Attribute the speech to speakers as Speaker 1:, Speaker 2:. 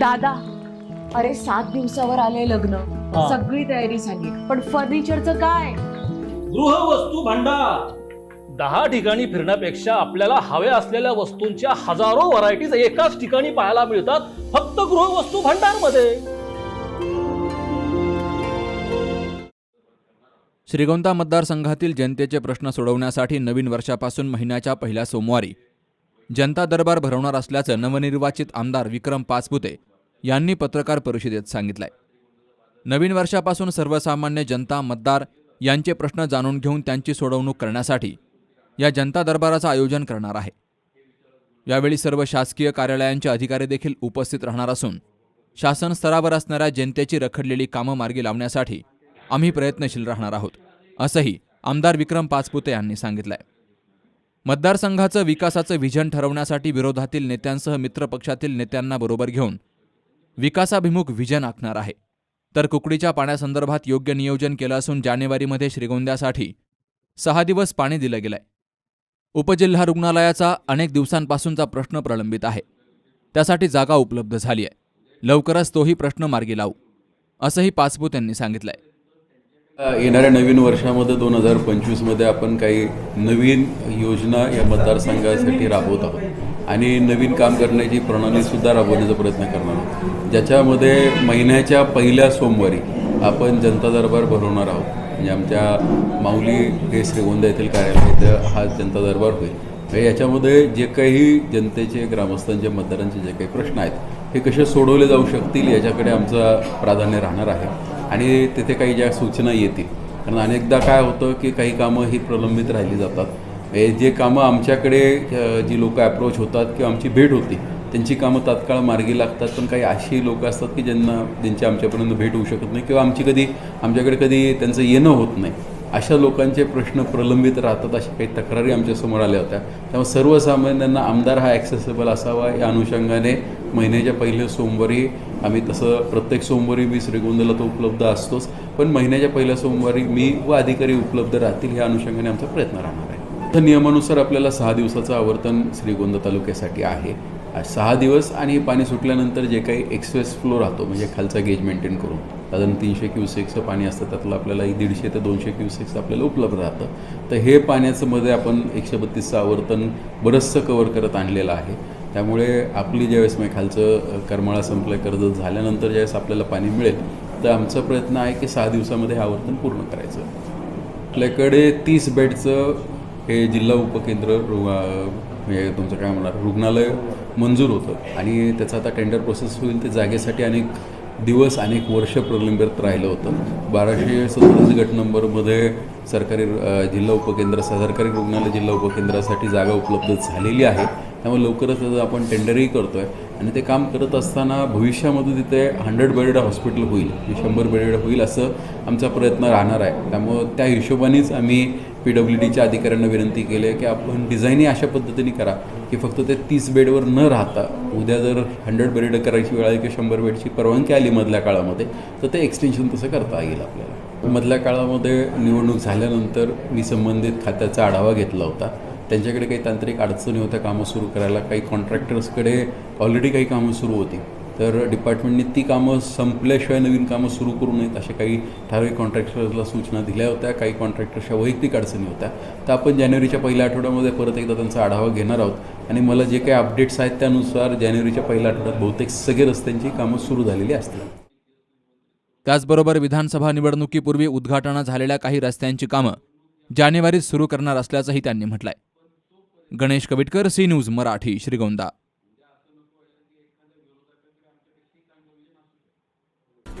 Speaker 1: दादा अरे सात दिवसावर आले लग्न.
Speaker 2: हा.
Speaker 1: सगळी तयारी झाली. पण फर्निचरचं काय?
Speaker 2: गृहवस्तू भांडार. दहा ठिकाणी फिरण्यापेक्षा आपल्याला हव्या असलेल्या वस्तूंच्या हजारो व्हरायटीज एकाच ठिकाणी पाहायला मिळतात फक्त गृहवस्तू भांडारमध्ये
Speaker 3: श्रीगोंदा मतदारसंघातील जनतेचे प्रश्न सोडवण्यासाठी नवीन वर्षापासून महिन्याच्या पहिल्या सोमवारी जनता दरबार भरवणार असल्याचं नवनिर्वाचित आमदार विक्रम पाचपुते यांनी पत्रकार परिषदेत सांगितलंय. नवीन वर्षापासून सर्वसामान्य जनता मतदार यांचे प्रश्न जाणून घेऊन त्यांची सोडवणूक करण्यासाठी या जनता दरबाराचं आयोजन करणार आहे. यावेळी सर्व शासकीय कार्यालयांचे अधिकारी देखील उपस्थित राहणार असून शासन स्तरावर असणाऱ्या जनतेची रखडलेली कामं मार्गी लावण्यासाठी आम्ही प्रयत्नशील राहणार आहोत असंही आमदार विक्रम पाचपुते यांनी सांगितलंय. मतदारसंघाचं विकासाचं व्हिजन ठरवण्यासाठी विरोधातील नेत्यांसह मित्रपक्षातील नेत्यांना बरोबर घेऊन विकासाभिमुख व्हिजन आखणार आहे. तर कुकडीच्या पाण्यासंदर्भात योग्य नियोजन केलं असून जानेवारीमध्ये श्रीगोंद्यासाठी सहा दिवस पाणी दिलं गेलंय. उपजिल्हा रुग्णालयाचा अनेक दिवसांपासूनचा प्रश्न प्रलंबित आहे. त्यासाठी जागा उपलब्ध झाली आहे. लवकरच तोही प्रश्न मार्गी लावू असंही पाचपूत यांनी सांगितलंय.
Speaker 4: येणाऱ्या नवीन वर्षामध्ये दोन हजार पंचवीसमध्ये आपण काही नवीन योजना या मतदारसंघासाठी राबवत आहोत. आणि नवीन काम करण्याची प्रणालीसुद्धा राबवण्याचा प्रयत्न करणार आहोत. ज्याच्यामध्ये महिन्याच्या पहिल्या सोमवारी आपण जनता दरबार भरवणार आहोत. म्हणजे आमच्या माऊली हे श्रीगोंदा येथील कार्यालय इथं हा जनता दरबार होईल. याच्यामध्ये जे काही जनतेचे ग्रामस्थांचे मतदारांचे जे काही प्रश्न आहेत हे कसे सोडवले जाऊ शकतील याच्याकडे आमचं प्राधान्य राहणार आहे. आणि तिथे काही ज्या सूचना येतील कारण अनेकदा काय होतं की काही कामं ही प्रलंबित राहिली जातात. हे जे कामं आमच्याकडे जी लोक अप्रोच होतात किंवा आमची भेट होती त्यांची कामं तात्काळ मार्गी लागतात. पण काही अशी लोक असतात की ज्यांना ज्यांची आमच्यापर्यंत भेट होऊ शकत नाही किंवा आमची कधी आमच्याकडे कधी त्यांचं येणं होत नाही. अशा लोकांचे प्रश्न प्रलंबित राहतात अशा काही तक्रारी आमच्यासमोर आल्या होत्या. त्यामुळे सर्वसामान्यांना आमदार हा ॲक्सेसेबल असावा या अनुषंगाने महिन्याच्या पहिल्या सोमवारी आम्ही तसं प्रत्येक सोमवारी मी श्रीगोंद्याला तो उपलब्ध असतोच. पण महिन्याच्या पहिल्या सोमवारी मी व अधिकारी उपलब्ध राहतील ह्या अनुषंगाने आमचा प्रयत्न राहणार आहे. तर नियमानुसार आपल्याला सहा दिवसाचं आवर्तन श्रीगोंदा तालुक्यासाठी आहे. सहा दिवस आणि पाणी सुटल्यानंतर जे काही एक्सप्रेस फ्लो राहतो म्हणजे खालचा गेज मेंटेन करून साधारण तीनशे क्युसेक्सचं पाणी असतं त्यातलं आपल्याला एक दीडशे ते दोनशे क्युसेक्स आपल्याला उपलब्ध राहतं. तर हे पाण्याचं मध्ये आपण एकशे बत्तीसचं आवर्तन बरंचसं कवर करत आणलेलं आहे. त्यामुळे आपली ज्यावेळेस म्हणजे खालचं करमाळा संपलं कर्जत झाल्यानंतर ज्यावेळेस आपल्याला पाणी मिळेल तर आमचा प्रयत्न आहे की सहा दिवसामध्ये हे आवर्तन पूर्ण करायचं. आपल्याकडे तीस बेडचं हे जिल्हा उपकेंद्र रु म्हणजे तुमचं काय म्हणणार रुग्णालय मंजूर होतं. आणि त्याचं आता टेंडर प्रोसेस होईल ते जागेसाठी अनेक दिवस अनेक वर्ष प्रलंबित राहिलं होतं. बाराशे सत्तावीस गट नंबरमध्ये सरकारी जिल्हा उपकेंद्र सरकारी रुग्णालय जिल्हा उपकेंद्रासाठी जागा उपलब्ध झालेली आहे. त्यामुळे लवकरच त्याचं आपण टेंडरही करतो आहे आणि ते काम करत असताना भविष्यामध्ये तिथे हंड्रेड बेडेड हॉस्पिटल होईल. शंभर बेडेड होईल असं आमचा प्रयत्न राहणार आहे. त्यामुळं त्या हिशोबानेच आम्ही पी डब्ल्यू डीच्या अधिकाऱ्यांना विनंती केली आहे की आपण डिझाईनही अशा पद्धतीने करा की फक्त ते तीस बेडवर न राहता उद्या जर हंड्रेड बेड करायची वेळ आली किंवा शंभर बेडची परवानगी आली मधल्या काळामध्ये तर ते एक्सटेन्शन तसं करता येईल आपल्याला. मधल्या काळामध्ये निवडणूक झाल्यानंतर मी संबंधित खात्याचा आढावा घेतला होता. त्यांच्याकडे काही तांत्रिक अडचणी होत्या कामं सुरू करायला काही कॉन्ट्रॅक्टर्सकडे ऑलरेडी काही कामं सुरू होती. तर डिपार्टमेंटने ती कामं संपल्याशिवाय नवीन कामं सुरू करू नयेत अशा काही ठराविक कॉन्ट्रॅक्टर्सला सूचना दिल्या होत्या. काही कॉन्ट्रॅक्टर्सच्या वैयक्तिक अडचणी होत्या. तर आपण जानेवारीच्या पहिल्या आठवड्यामध्ये परत एकदा त्यांचा आढावा घेणार आहोत. आणि मला जे काही अपडेट्स आहेत त्यानुसार जानेवारीच्या पहिल्या आठवड्यात बहुतेक सगळे रस्त्यांची कामं सुरू झालेली असतील.
Speaker 3: त्याचबरोबर विधानसभा निवडणुकीपूर्वी उद्घाटना झालेल्या काही रस्त्यांची कामं जानेवारीत सुरू करणार असल्याचंही त्यांनी म्हटलंय. Ganesh Kavitkar C news Marathi Shrigonda.